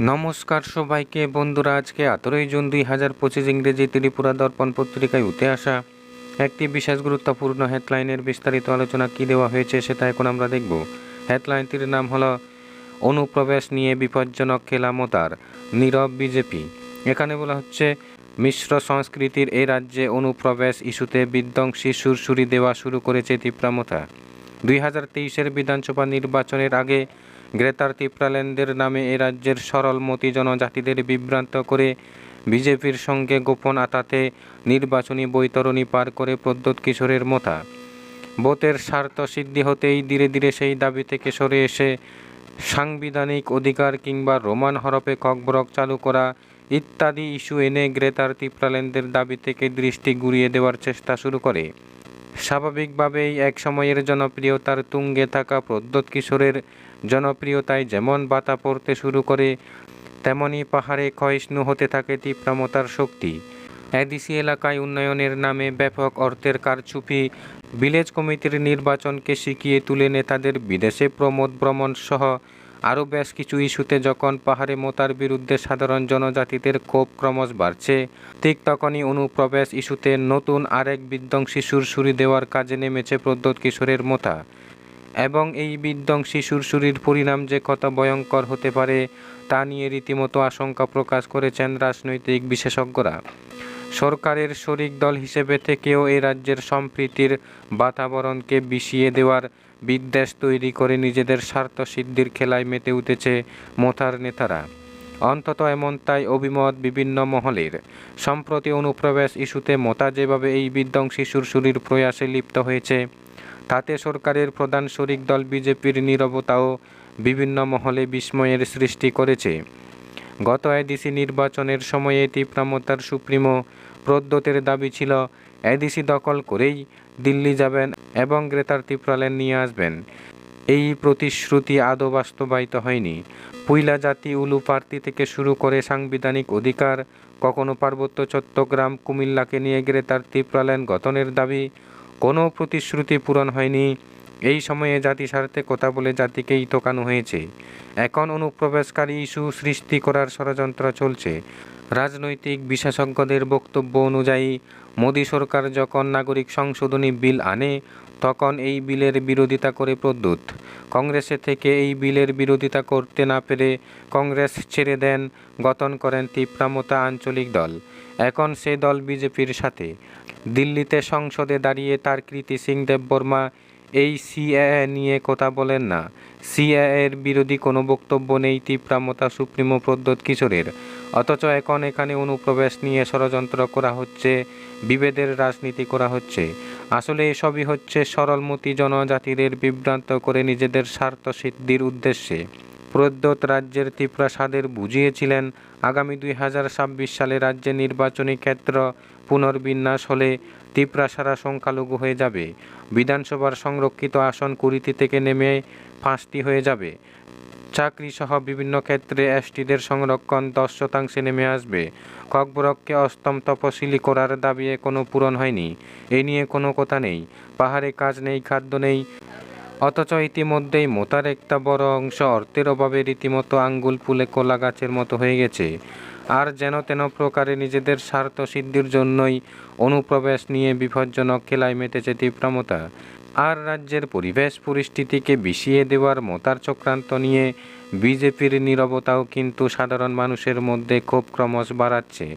নমস্কার সবাইকে, বন্ধুরা, আজকে আঠেরোই জুন দুই হাজার পঁচিশ ইংরেজি ত্রিপুরা দর্পণ পত্রিকায় উঠে আসা একটি বিশেষ গুরুত্বপূর্ণ হেডলাইনের বিস্তারিত আলোচনা কি দেওয়া হয়েছে সেটা এখন আমরা দেখব। হেডলাইনটির নাম হলো, অনুপ্রবেশ নিয়ে বিপজ্জনক খেলা মোতার নীরব বিজেপি। এখানে বলা হচ্ছে, মিশ্র সংস্কৃতির এই রাজ্যে অনুপ্রবেশ ইস্যুতে বিধ্বংসী সুরসুরি দেওয়া শুরু করেছে তীব্রামতা দুই হাজার তেইশের বিধানসভা নির্বাচনের আগে গ্রেটার তিপ্রাল্যান্ডের নামে এ রাজ্যের সরলমতি জনজাতিদের বিভ্রান্ত করে বিজেপির সঙ্গে গোপন আতাতে নির্বাচনী বৈতরণী পার করে প্রদ্যোৎ কিশোরের মতা। ভোটের স্বার্থ সিদ্ধি হতেই ধীরে ধীরে সেই দাবি থেকে সরে এসে সাংবিধানিক অধিকার কিংবা রোমান হরপে ককবরক চালু করা ইত্যাদি ইস্যু এনে গ্রেতার তিপ্রাল্যান্ডের দাবি থেকে দৃষ্টি ঘুরিয়ে দেওয়ার চেষ্টা শুরু করে। স্বাভাবিকভাবেই এক সময়ের জনপ্রিয়তার তুঙ্গে থাকা প্রদ্যোৎ কিশোরের জনপ্রিয়তায় যেমন বাতা পড়তে শুরু করে, তেমনি পাহাড়ে ক্ষয়িষ্ণু হতে থাকে তীব্রমতার শক্তি। এডিসি এলাকায় উন্নয়নের নামে ব্যাপক অর্থের কারচুপি, ভিলেজ কমিটির নির্বাচনকে শিখিয়ে তুলে নেতাদের বিদেশে প্রমোদ ভ্রমণ সহ আরও বেশ কিছু ইস্যুতে যখন পাহাড়ে মোতার বিরুদ্ধে সাধারণ জনজাতিদের ক্ষোভ ক্রমশ বাড়ছে, ঠিক তখনই অনুপ্রবেশ ইস্যুতে নতুন আরেক বিধ্বংসী সুরসুরি দেওয়ার কাজে নেমেছে প্রদ্যোৎ কিশোরের মোতা। এবং এই বিধ্বংসী সুরসুরির পরিণাম যে কত ভয়ঙ্কর হতে পারে, তা নিয়ে রীতিমতো আশঙ্কা প্রকাশ করেছেন রাজনৈতিক বিশেষজ্ঞরা। সরকারের শরিক দল হিসেবে থেকেও এই রাজ্যের সম্প্রীতির বাতাবরণকে বিষিয়ে দেওয়ার বিদ্বেষ তৈরি করে নিজেদের স্বার্থ সিদ্ধির খেলায় মেতে উঠেছে মোথার নেতারা। অন্তত এমন তাই অভিমত বিভিন্ন মহলের। সম্প্রতি অনুপ্রবেশ ইস্যুতে মোতা যেভাবে এই বিধ্বংসী সুরসুরির প্রয়াসে লিপ্ত হয়েছে, তাতে সরকারের প্রধান শরিক দল বিজেপির নীরবতাও বিভিন্ন মহলে বিস্ময়ের সৃষ্টি করেছে। গত এডিসি নির্বাচনের সময়ে তীব্রামতার সুপ্রিমো প্রদ্যোতের দাবি ছিল, এডিসি দখল করেই দিল্লি যাবেন এবং গ্রেতার ত্রিপুরালেন নিয়ে আসবেন। এই প্রতিশ্রুতি আদৌ বাস্তবায়িত হয়নি। পুইলা জাতি উলু প্রার্থী থেকে শুরু করে সাংবিধানিক অধিকার, কখনো পার্বত্য চট্টগ্রাম, কুমিল্লাকে নিয়ে গ্রেতার ত্রিপুরালেন গঠনের দাবি, কোনো প্রতিশ্রুতি পূরণ হয়নি। এই সময়ে জাতি স্বার্থে কথা বলে জাতিকেই তোকানো হয়েছে। এখন অনুপ্রবেশকারী ইস্যু সৃষ্টি করার ষড়যন্ত্র চলছে। রাজনৈতিক বিশেষজ্ঞদের বক্তব্য অনুযায়ী, মোদী সরকার যখন নাগরিক সংশোধনী বিল আনে, তখন এই বিলের বিরোধিতা করে প্রদ্যুৎ। কংগ্রেসে থেকে এই বিলের বিরোধিতা করতে না পেরে কংগ্রেস ছেড়ে দেন, গঠন করেন তীব্রামতা আঞ্চলিক দল। এখন সে দল বিজেপির সাথে। দিল্লিতে সংসদে দাঁড়িয়ে তার কৃতি সিং দেববর্মা এই সিএ নিয়ে কথা বলেন না। সিএএর বিরোধী কোনো বক্তব্য নেই তীব্রামতা সুপ্রিমো প্রদ্যোত কিশোরের। অথচ এখন এখানে অনুপ্রবেশ নিয়ে ষড়যন্ত্র করা হচ্ছে, বিভেদের রাজনীতি করা হচ্ছে। আসলে এসবই হচ্ছে সরলমতি জনজাতিদের বিভ্রান্ত করে নিজেদের স্বার্থ সিদ্ধির উদ্দেশ্যে। প্রদ্যোৎ রাজ্যের তীব্রাসাদের বুঝিয়েছিলেন, আগামী দুই হাজার ছাব্বিশ সালে রাজ্যে নির্বাচনী ক্ষেত্র পুনর্বিন্যাস হলে তীব্রাসারা সংখ্যালঘু হয়ে যাবে। বিধানসভার সংরক্ষিত আসন কুড়িটি থেকে নেমে পাঁচটি হয়ে যাবে। চাকরি সহ বিভিন্ন ক্ষেত্রে এসটিদের সংরক্ষণ দশ শতাংশে নেমে আসবে। ককবরককে অষ্টম তপশিলি করার দাবি কোনো পূরণ হয়নি। এ নিয়ে কোনো কথা নেই। পাহাড়ে কাজ নেই, খাদ্য নেই অথচ ইতিমধ্যেই মোতার একটা বড় অংশ অর্থের অভাবে রীতিমতো আঙ্গুল ফুলে কলা গাছের মতো হয়ে গেছে। আর যেন তেন প্রকারে নিজেদের স্বার্থ সিদ্ধির জন্যই অনুপ্রবেশ নিয়ে বিপজ্জনক খেলায় মেতেছে তীব্রামতা আর রাজ্যের পরিবেশ পরিস্থিতিকে বিষিয়ে দেওয়ার মতার চক্রান্ত নিয়ে বিজেপির নীরবতাও কিন্তু সাধারণ মানুষের মধ্যে ক্ষোভ ক্রমশ বাড়াচ্ছে।